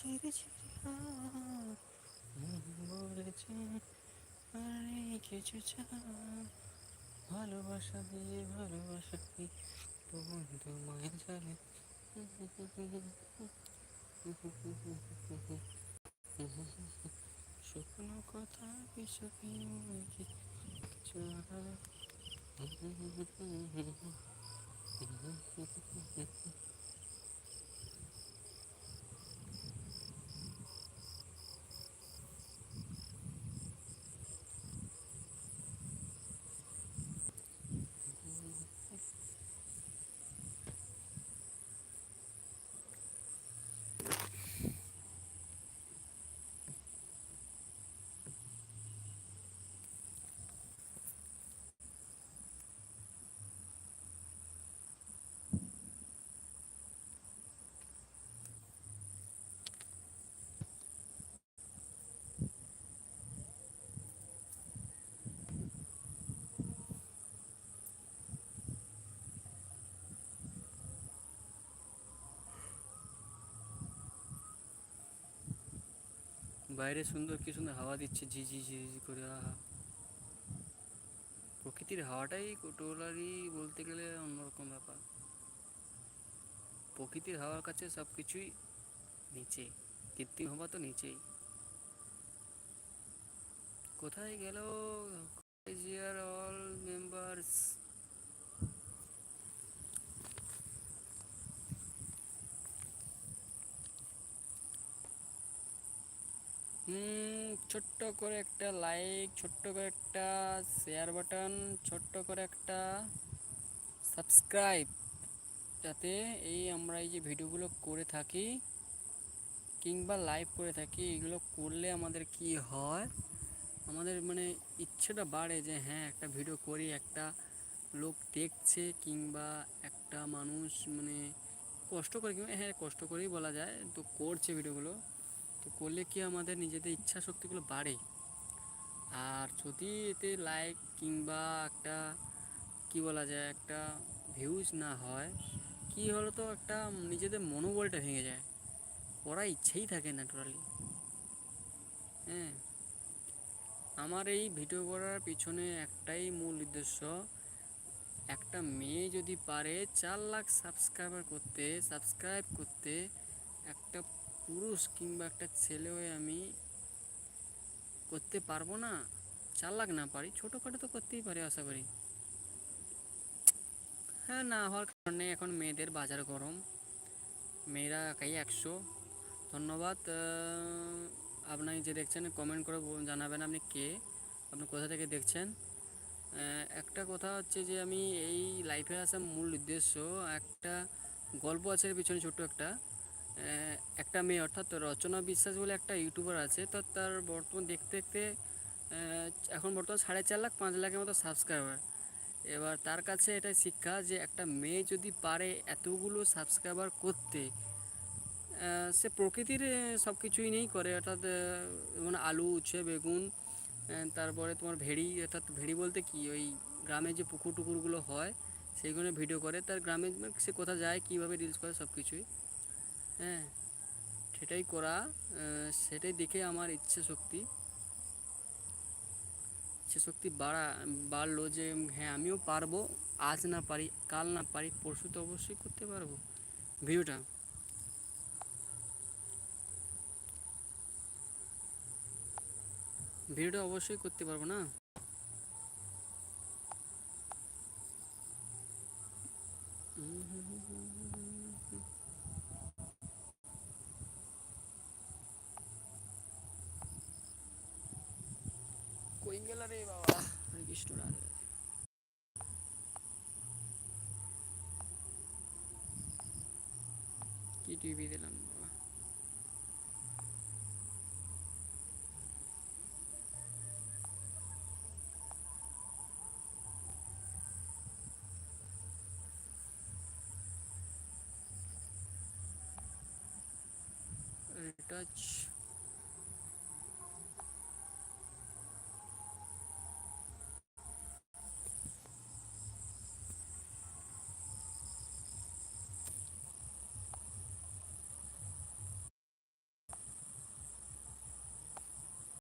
ঝিরি ঝিরি বলেছে আর কিছু ভালোবাসা দিয়ে ভালোবাসা কি বন্ধু মায়া জানে শুকনো কথা কিছু কি কিছু আর বাইরে সুন্দর কি সুন্দর হাওয়া দিচ্ছে, ঝি ঝি ঝি ঝি করে, আহা। প্রকৃতির হাওয়াটাই টোটালি বলতে গেলে অন্যরকম ব্যাপার। প্রকৃতির হাওয়ার কাছে সব কিছুই নিচে, কৃত্রিম হওয়া তো নিচেই। কোথায় গেল? অল মেম্বার্স ছোট্ট করে একটা লাইক ছোট্ট করে একটা শেয়ার বাটন ছোট্ট করে একটা সাবস্ক্রাইব যাতে এই আমরা এই যে ভিডিওগুলো করে থাকি কিংবা লাইভ করে থাকি, এগুলো করলে আমাদের কি হয়? আমাদের মানে ইচ্ছেটা বাড়ে যে হ্যাঁ একটা ভিডিও করি, একটা লোক দেখছে কিংবা একটা মানুষ মানে কষ্ট করে কিংবা হ্যাঁ কষ্ট করেই বলা যায়, তো করছে ভিডিওগুলো তো করলে কি আমাদের নিজেদের ইচ্ছা শক্তিগুলো বাড়ে? আর যদি এতে লাইক কিংবা একটা, কি বলা যায়, একটা ভিউজ না হয়, কি হলো তো একটা নিজেদের মনোবলটা ভেঙে যায়। করার ইচ্ছেই থাকে না হ্যাঁ। আমার এই ভিডিও করার পিছনে একটাই মূল উদ্দেশ্য, একটা মেয়ে যদি পারে, চার লাখ সাবস্ক্রাইবার করতে সাবস্ক্রাইব করতে একটা পুরুষ কিংবা একটা ছেলে হয়ে আমি করতে পারব না চার লাখ না পারি, ছোটোখাটো তো করতেই পারি আশা করি। হ্যাঁ না হওয়ার কারণে এখন মেয়েদের বাজার গরম। মেয়েরা একাই একশো। ধন্যবাদ। আপনি যে দেখছেন কমেন্ট করে জানাবেন আপনি কে, আপনি কোথা থেকে দেখছেন। একটা কথা হচ্ছে যে আমি এই লাইফে আসার মূল উদ্দেশ্য, একটা গল্প আছে পিছনে ছোট্ট একটা। একটা মেয়ে, অর্থাৎ রচনা বিশ্বাস বলে একটা ইউটিউবার আছে, তো তার বর্তমান দেখতে দেখতে এখন বর্তমান সাড়ে চার লাখ, পাঁচ লাখের মতো সাবস্ক্রাইবার এবার তার কাছে এটাই শিক্ষা যে একটা মেয়ে যদি পারে এতগুলো সাবস্ক্রাইবার করতে সে প্রকৃতির সব কিছুই নেই করে, অর্থাৎ যেমন আলু, উচ্ছে, বেগুন তারপরে তোমার ভেড়ি, অর্থাৎ ভেড়ি বলতে কি, ওই গ্রামে যে পুকুর টুকুরগুলো হয় সেইগুলো ভিডিও করে, তার গ্রামে সে কোথা যায়, কীভাবে রিলস করে সব কিছুই হ্যাঁ সেটাই করা সেটাই দেখে আমার ইচ্ছে শক্তি। ইচ্ছে শক্তি বাড়া, বাড়লো যে হ্যাঁ আমিও পারব, আজ না পারি, কাল না পারি, পরশু তো অবশ্যই করতে পারব। ভিডিওটা। ভিডিওটা অবশ্যই করতে পারব না? গেল রে বাবা হরে কৃষ্ণ রাধে কি টিভি দিলাম বাবা retouch